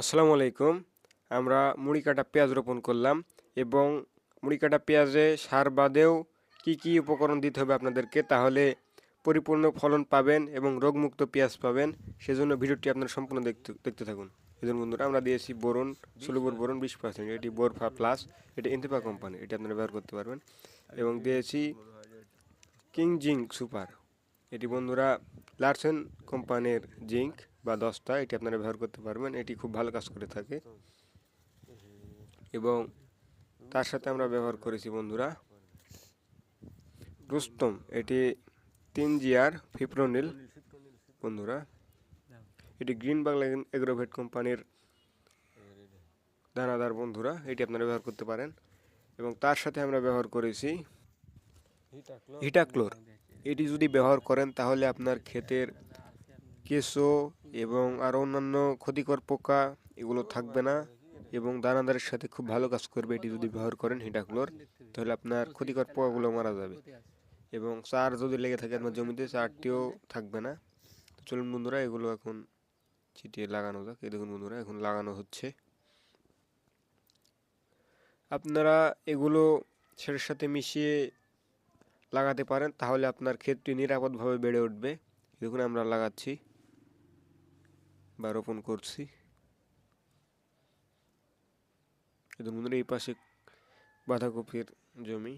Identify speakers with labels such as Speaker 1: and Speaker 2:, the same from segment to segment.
Speaker 1: আসসালামু আলাইকুম। আমরা মুড়ি কাটা পেঁয়াজ রোপণ করলাম এবং মুড়ি কাটা পেঁয়াজে সার বাদেও কি কি উপকরণ দিতে হবে আপনাদেরকে তাহলে পরিপূর্ণ ফলন পাবেন এবং রোগমুক্ত পেঁয়াজ পাবেন। সেজন্য ভিডিওটি আপনারা সম্পূর্ণ দেখতে দেখতে থাকুন। এই জন্য বন্ধুরা, আমরা দিয়েছি বোরন, সুলভর বোরন, বিশ পার্সেন্ট। এটি বোরফা প্লাস, এটি ইন্তিপা কোম্পানি, এটি আপনারা ব্যবহার করতে পারবেন। এবং দিয়েছি কিং জিঙ্ক সুপার। এটি বন্ধুরা, লার্সেন কোম্পানির জিঙ্ক বা দশটা, এটি আপনারা ব্যবহার করতে পারবেন। এটি খুব ভালো কাজ করে থাকে। এবং তার সাথে আমরা ব্যবহার করেছি, বন্ধুরা, রুস্তম। এটি তিন জিয়ার ফিপ্রোনিল, বন্ধুরা। এটি গ্রিন বাংলা এগ্রোভেট কোম্পানির দানাদার, বন্ধুরা। এটি আপনারা ব্যবহার করতে পারেন। এবং তার সাথে আমরা ব্যবহার করেছি হিটাক্লোর। এটি যদি ব্যবহার করেন, তাহলে আপনার ক্ষেতের কেঁচো এবং আরও অন্যান্য ক্ষতিকর পোকা, এগুলো থাকবে না এবং দানাদারের সাথে খুব ভালো কাজ করবে এটি যদি ব্যবহার করেন হিটাক্লোর তাহলে আপনার ক্ষতিকর পোকাগুলো মারা যাবে। এবং চার যদি লেগে থাকে আপনার জমিতে চারটিও থাকবে না। চলুন বন্ধুরা, এগুলো এখন ছিটিয়ে লাগানো যাক। এই দেখুন বন্ধুরা, এখন লাগানো হচ্ছে। আপনারা এগুলো সেটার সাথে মিশিয়ে লাগাতে পারেন, তাহলে আপনার ক্ষেতটি নিরাপদভাবে বেড়ে উঠবে। দেখুন, আমরা লাগাচ্ছি। বা রোপণ করছি। বন্ধুরা এই পাশে বাঁধাকপির জমি।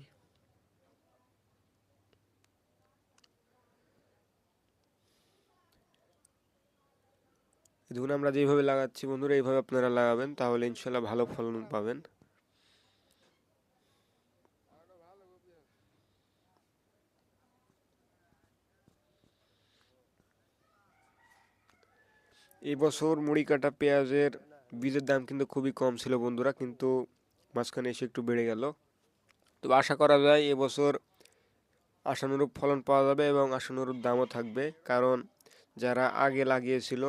Speaker 1: দেখুন, আমরা যেভাবে লাগাচ্ছি বন্ধুরা, এইভাবে আপনারা লাগাবেন, তাহলে ইনশাল্লাহ ভালো ফলন পাবেন। এই বছর মুড়ি কাটা পেঁয়াজের বীজের দাম কিন্তু খুবই কম ছিল বন্ধুরা, কিন্তু মাঝখানে এসে একটু বেড়ে গেল। তো আশা করা যায় এবছর আশানুরূপ ফলন পাওয়া যাবে এবং আশানুরূপ দামও থাকবে, কারণ যারা আগে লাগিয়েছিল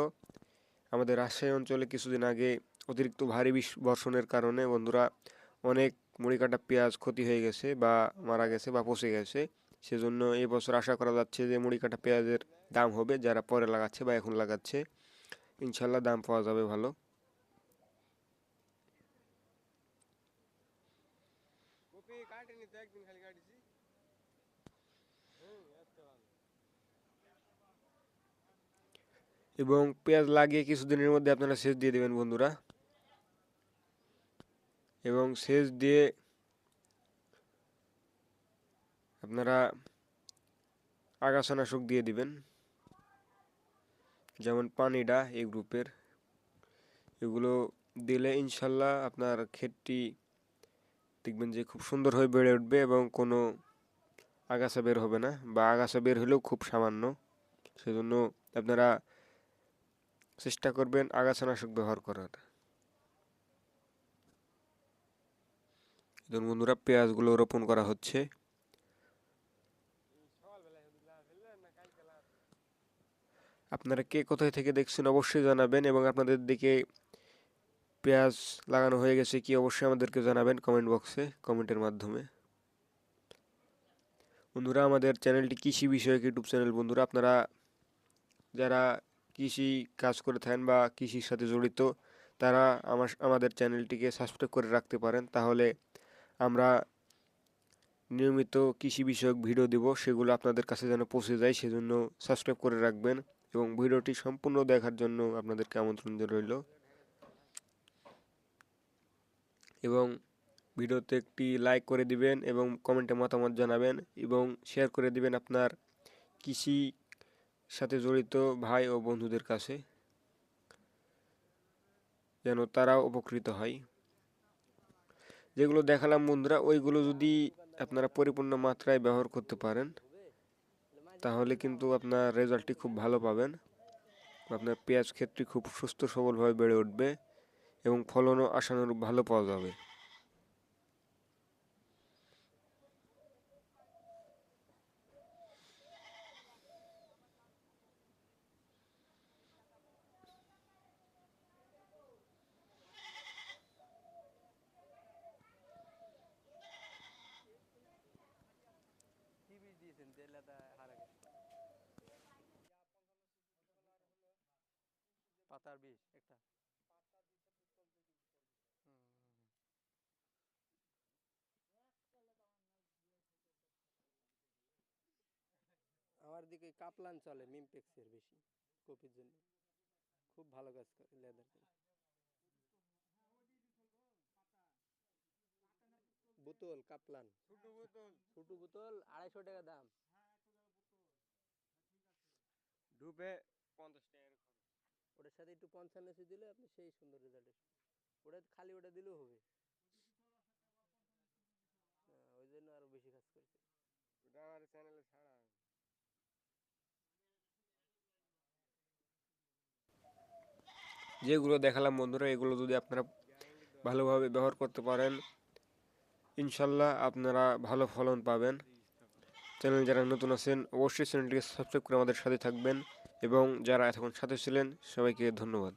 Speaker 1: আমাদের রাজশাহী অঞ্চলে কিছুদিন আগে অতিরিক্ত ভারী বিষ বর্ষণের কারণে বন্ধুরা অনেক মুড়ি কাটা পেঁয়াজ ক্ষতি হয়ে গেছে বা মারা গেছে বা পচে গেছে। সেজন্য এবছর আশা করা যাচ্ছে যে মুড়ি কাটা পেঁয়াজের দাম হবে, যারা পরে লাগাচ্ছে বা এখন লাগাচ্ছে। ইনশাল্লাহ দাম পাওয়া যাবে ভালো। এবং পেঁয়াজ লাগিয়ে কিছুদিনের মধ্যে আপনারা সেচ দিয়ে দেবেন বন্ধুরা। এবং সেচ দিয়ে আপনারা আগাছানাশক দিয়ে দিবেন। যেমন পানিডা এই গ্রুপের, এগুলো দিলে ইনশাল্লাহ আপনার ক্ষেতটি দেখবেন যে খুব সুন্দর হয়ে বেড়ে উঠবে এবং কোনো আগাছা বের হবে না বা আগাছা বের হলেও খুব সামান্য। সেজন্য আপনারা চেষ্টা করবেন আগাছানাশক ব্যবহার করার। বন্ধুরা, পেঁয়াজগুলো রোপণ করা হচ্ছে। আপনারা কে কোথায় থেকে দেখছেন অবশ্যই জানাবেন এবং আপনাদের দিকে পেঁয়াজ লাগানো হয়ে গেছে কি অবশ্যই আমাদেরকে জানাবেন কমেন্ট বক্সে কমেন্টের মাধ্যমে। বন্ধুরা, আমাদের চ্যানেলটি কৃষি বিষয়ক ইউটিউব চ্যানেল। বন্ধুরা, আপনারা যারা কৃষি কাজ করে থাকেন বা কৃষির সাথে জড়িত, তারা আমার, আমাদের চ্যানেলটিকে সাবস্ক্রাইব করে রাখতে পারেন। তাহলে আমরা নিয়মিত কৃষি বিষয়ক ভিডিও দেব, সেগুলো আপনাদের কাছে যেন পৌঁছে যায়, সেজন্য সাবস্ক্রাইব করে রাখবেন। এবং ভিডিওটি সম্পূর্ণ দেখার জন্য আপনাদেরকে আমন্ত্রণ রইল। এবং ভিডিওতে একটি লাইক করে দিবেন এবং কমেন্টে মতামত জানাবেন এবং শেয়ার করে দিবেন আপনার কৃষি সাথে জড়িত ভাই ও বন্ধুদের কাছে, যেন তারাও উপকৃত হয়। যেগুলো দেখালাম বন্ধুরা, ওইগুলো যদি আপনারা পরিপূর্ণ মাত্রায় ব্যবহার করতে পারেন তাহলে কিন্তু আপনার রেজাল্টটি খুব ভালো পাবেন। আপনার পেঁয়াজ ক্ষেতটি খুব সুস্থ সবলভাবে বেড়ে উঠবে এবং ফলনও আশানুরূপ ভালো পাওয়া যাবে।
Speaker 2: পাঁচ আর একটা? আমার দিকে কাপলান চলে মিমপেক্সের বেশি কপির জন্য। খুব ভালো কাজ করে লেদার বোতল কাপলান। ছোট বোতল। আড়াইশো টাকা দাম।
Speaker 1: ডুবে পঞ্চাশ
Speaker 2: টাকা। সাথে একটু পঞ্চান্ন দিলে আপনি সেই সুন্দর রেজাল্ট আসবে ওটা খালি ওটা দিলেও হবে। হ্যাঁ, ওই জন্য আরও বেশি কাজ করেছে।
Speaker 1: ওটা আমার চ্যানেলে ছাড়া যেগুলো দেখালাম বন্ধুরা এগুলো যদি আপনারা ভালোভাবে ব্যবহার করতে পারেন ইনশাল্লাহ আপনারা ভালো ফলন পাবেন। চ্যানেল যারা নতুন আছেন অবশ্যই চ্যানেলটিকে সাবস্ক্রাইব করে আমাদের সাথে থাকবেন। এবং যারা এতক্ষণ সাথে ছিলেন সবাইকে ধন্যবাদ।